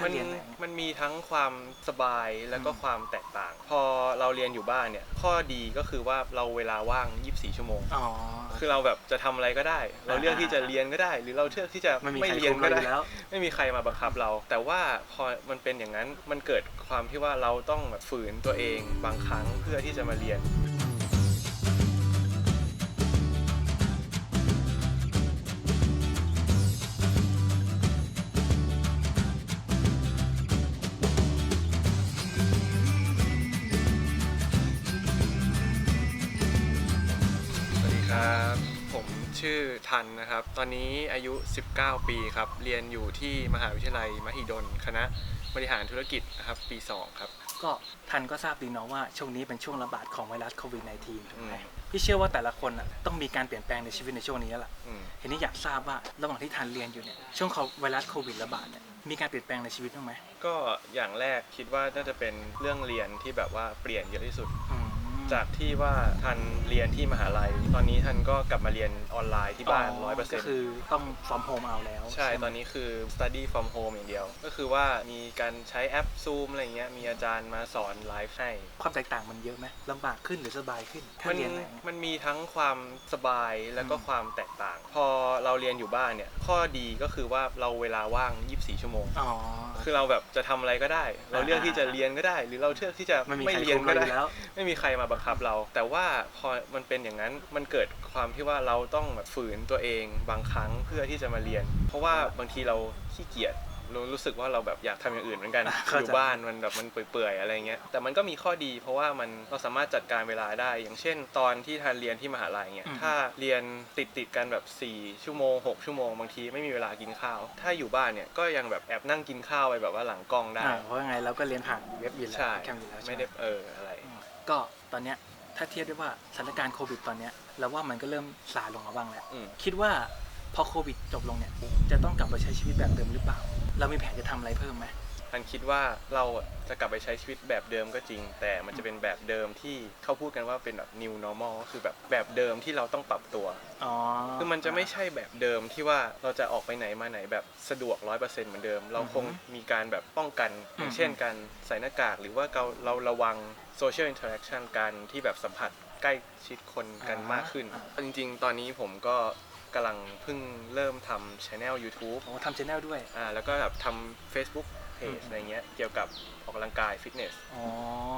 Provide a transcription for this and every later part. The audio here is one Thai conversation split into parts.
ถ้ามันเรียนไหนมันมีทั้งความสบายแล้วก็อืม ความแตกต่าง พอเราเรียนอยู่บ้านเนี่ย ข้อดีก็คือว่าเราเวลาว่าง 24 ชั่วโมง อ๋อ คือเราแบบจะทำอะไรก็ได้ เราเลือกที่จะเรียนก็ได้ หรือเราเลือกที่จะไม่มีไม่ใครเรียนคุมก็เราอได้ ยู่แล้ว ไม่มีใครมาบังคับเรา แต่ว่าพอมันเป็นอย่างนั้นมันเกิดความที่ว่าเราต้องแบบฝืนตัวเองบางครั้งเพื่อที่จะมาเรียน ครับ ผมชื่อทันนะครับ ตอนนี้อายุ 19 ปีครับ เรียนอยู่ที่มหาวิทยาลัยมหิดล คณะบริหารธุรกิจนะครับ ปี 2 ครับ ก็ทันก็ทราบดีเนาะว่าช่วงนี้เป็นช่วงระบาดของไวรัสโควิด -19 ถูกไหมอืม พี่เชื่อว่าแต่ละคนอะต้องมีการเปลี่ยนแปลงในชีวิตในช่วงนี้แล้วล่ะอืมทีนี้อยากทราบว่าระหว่างที่ทันเรียนอยู่เนี่ยช่วงไวรัสโควิดระบาดเนี่ยมีการเปลี่ยนแปลงในชีวิตบ้างไหมก็อย่างแรกคิดว่าน่าจะเป็นเรื่องเรียนที่แบบว่าเปลี่ยนเยอะที่สุดอืม จากที่ว่าทันเรียนที่มหาลัย ตอนนี้ทันก็กลับมาเรียนออนไลน์ที่บ้าน100%ก็คือต้อง from home เอาแล้ว ใช่ไหมตอนนี้คือ study from home อย่างเดียว ก็คือว่ามีการใช้แอป Zoom อะไรเงี้ย มีอาจารย์มาสอนไลฟ์ให้ ความแตกต่างมันเยอะไหมลำบากขึ้นหรือสบายขึ้นถ้ามันเรียนไหนมันมีทั้งความสบายแล้วก็อืมความแตกต่าง พอเราเรียนอยู่บ้านเนี่ย ข้อดีก็คือว่าเราเวลาว่าง 24 ชั่วโมงอ๋อคือเราแบบจะทำอะไรก็ได้ เราเลือกที่จะเรียนก็ได้ หรือเราเลือกที่จะไม่มีไม่ใครเรียนคุมก็เราอได้ยู่แล้วไม่มีใครมาบังคับเรา แต่ว่าพอมันเป็นอย่างนั้นมันเกิดความที่ว่าเราต้องแบบฝืนตัวเองบางครั้งเพื่อที่จะมาเรียน เพราะว่าบางทีเราขี้เกียจเรารู้สึกว่าเราแบบอยากทำอย่างอื่นเหมือนกันอะอเข้าใจยู่บ้านมันแบบมันเปื่อยๆอะไรเงี้ยแต่มันก็มีข้อดี เพราะว่ามันเราสามารถจัดการเวลาได้ อย่างเช่น ตอนที่ทันเรียนที่มหาลัยเงี้ยอืมถ้าเรียนติดติดๆกันแบบ 4 ชั่วโมง 6 ชั่วโมงบางทีไม่มีเวลากินข้าว ถ้าอยู่บ้านเนี่ยก็ยังแบบแอบนั่งกินข้าวไปแบบว่าหลังกล้องได้อ่าเพราะยังไงเราก็เรียนผ่านเว็บอยู่แล้วใช่แคมอยู่แล้วใช่ไม่ไหมได้เอออะไรอืม ก็ตอนเนี้ยถ้าเทียบได้ว่าสถานการณ์โควิดตอนเนี้ยเราว่ามันก็เริ่มซาลงมาบ้างแล้ว อืม คิดว่าพอโควิดจบลงเนี่ย จะต้องกลับไปใช้ชีวิตแบบเดิมหรือเปล่า เรามีแผนจะทำอะไรเพิ่มไหม ทันคิดว่าเราจะกลับไปใช้ชีวิตแบบเดิมก็จริง แต่มันจะเป็นแบบเดิมที่เขาพูดกันว่าเป็นแบบ new normal ก็คือแบบแบบเดิมที่เราต้องปรับตัวอ๋อคือมันจะไม่ใช่แบบเดิมที่ว่าเราจะออกไปไหนมาไหนแบบสะดวกร้อยเปอร์เซ็นต์เหมือนเดิม เราคงมีการแบบป้องกันอย่างเช่นการใส่หน้ากากหรือว่าเราเราระวัง social interaction กันที่แบบสัมผัสใกล้ชิดคนกันมากขึ้น จริง ๆ ตอนนี้ผมก็กำลังเพิ่งเริ่มทำ channel YouTube โอ้ทำชแนลด้วย อ่า แล้วก็แบบทำ Facebook Page อืมอะไรเงี้ยเกี่ยวกับออกกำลังกายฟิตเนสอ๋อ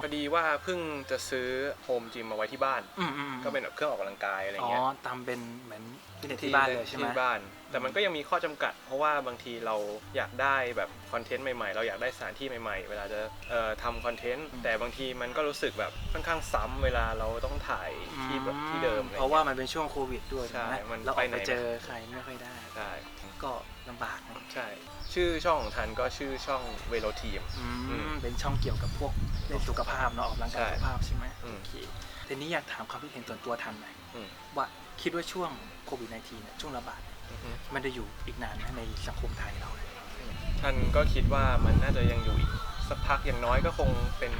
พอดีว่าเพิ่งจะซื้อโฮมจิมมาไว้ที่บ้าน อืมอืมก็เป็นแบบเครื่องออกกำลังกายอะไรอ๋อเงี้ยทำเป็นเหมือนฟิตเนสที่บ้านเลยใช่ไหม ที่บ้าน แต่มันก็ยังมีข้อจำกัด เพราะว่าบางทีเราอยากได้แบบคอนเทนต์ใหม่ๆ เราอยากได้สถานที่ใหม่ๆ เวลาจะเอ่อทำคอนเทนต์ แต่บางทีมันก็รู้สึกแบบค่อนข้างซ้ำเวลาเราต้องถ่าย ที่แบบที่เดิมอไงี้ยเพราะว่ามันเป็นช่วงโควิดด้วยใช่ถูกไหมมันเราอไปอกไหนไปเจอใครไม่ค่อยได้ ใช่ก็ลำบากนะใช่ ชื่อช่องของทันก็ชื่อช่องเวโรทีม อือืมมเป็นช่องเกี่ยวกับพวกเรื่องสุขภาพเนาะออกกำลังกายใช่สุขภาพใช่ไหมอืม โอเคทีนี้อยากถามความคิดเห็นส่วนตัวทันหน่อยอืมว่าคิดว่าช่วงโควิด -19 เนี่ยช่วงระบาดเนี่ยอือฮึมันจะอยู่อีกนานไหมในสังคมไทยเราเนี่ยท่านก็คิดว่ามันน่าจะยังอยู่อีกสักพักอย่างน้อยก็คงเป็น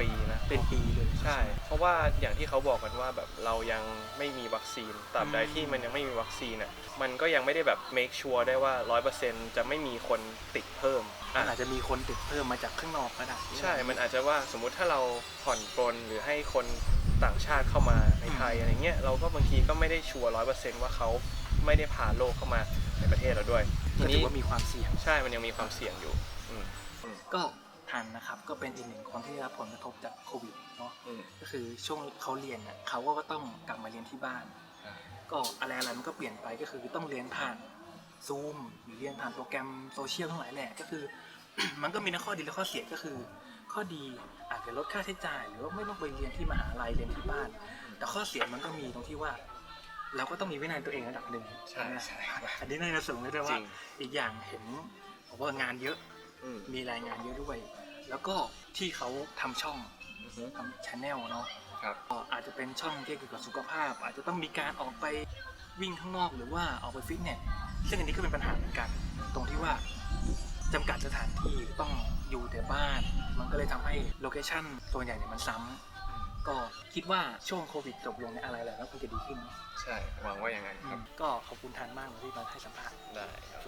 ปีนะ เป็นปีเลย ใช่ เพราะว่าอย่างที่เขาบอกกันว่าแบบเรายังไม่มีวัคซีนตราบใดอืมที่มันยังไม่มีวัคซีนอะมันก็ยังไม่ได้แบบ make sure ได้ว่า 100%จะไม่มีคนติดเพิ่มมัอะนอาจจะมีคนติดเพิ่มมาจากข้างนอกก็ได้ใช่ มันอาจจะว่าสมมุติถ้าเราผ่อนปลนหรือให้คนต่างชาติเข้ามาในไทยอะไรเงี้ยเราก็บางทีก็ไม่ได้ชัวร์ร้อยเปอร์เซนต์ว่าเขาไม่ได้พาโรคเข้ามาในประเทศเราด้วยทีก็ถืนี้อว่ามีความเสี่ยง ใช่มันยังมีความเสี่ยงอยู่อืม ก็ ทันนะครับ ก็เป็นอีกหนึ่งคนที่ได้รับผลกระทบจากโควิดเนาะอืมก็คือช่วงเขาเรียนน่ะเขาก็ต้องกลับมาเรียนที่บ้านใช่ก็อะไรอะไรมันก็เปลี่ยนไปก็คือต้องเรียนผ่านซูมหรือเรียนผ่านโปรแกรมโซเชียลทั้งหลายแหละก็คือ มันก็มีทั้งข้อดีและข้อเสียก็คือ ข้อดีอาจจะลดค่าใช้จ่าย หรือว่าไม่ต้องไปเรียนที่มหาลัยเรียนที่บ้าน แต่ข้อเสียมันก็มีตรงที่ว่า เราก็ต้องมีวินัยตัวเองระดับหนึ่งใช่ไหมใช่อันนี้น่าจะสูงเลยด้วยจว่าริงอีกอย่างเห็นบอกว่างานเยอะ อืมมีรายงานเยอะด้วย แล้วก็ที่เขาทำช่องอือฮึ ทำชแนลเนาะครับ ก็อาจจะเป็นช่องที่เกี่ยวกับสุขภาพ อาจจะต้องมีการออกไปวิ่งข้างนอกหรือว่าออกไปฟิตเนสซึ่งอันนี้ก็เป็นปัญหาเหมือนกัน ตรงที่ว่าจำกัดสถานที่ต้องอยู่แต่บ้าน มันก็เลยทำให้โลเคชั่นตัวใหญ่เนี่ยมันซ้ำก็คิดว่าช่วงโควิดจบลงในยอะไรแหละก็คงจะดีขึ้น ใช่หวังว่าอย่างนั้นครับ ก็ขอบคุณทันมากเลยที่มาให้สัมภาษณ์ ได้ครับ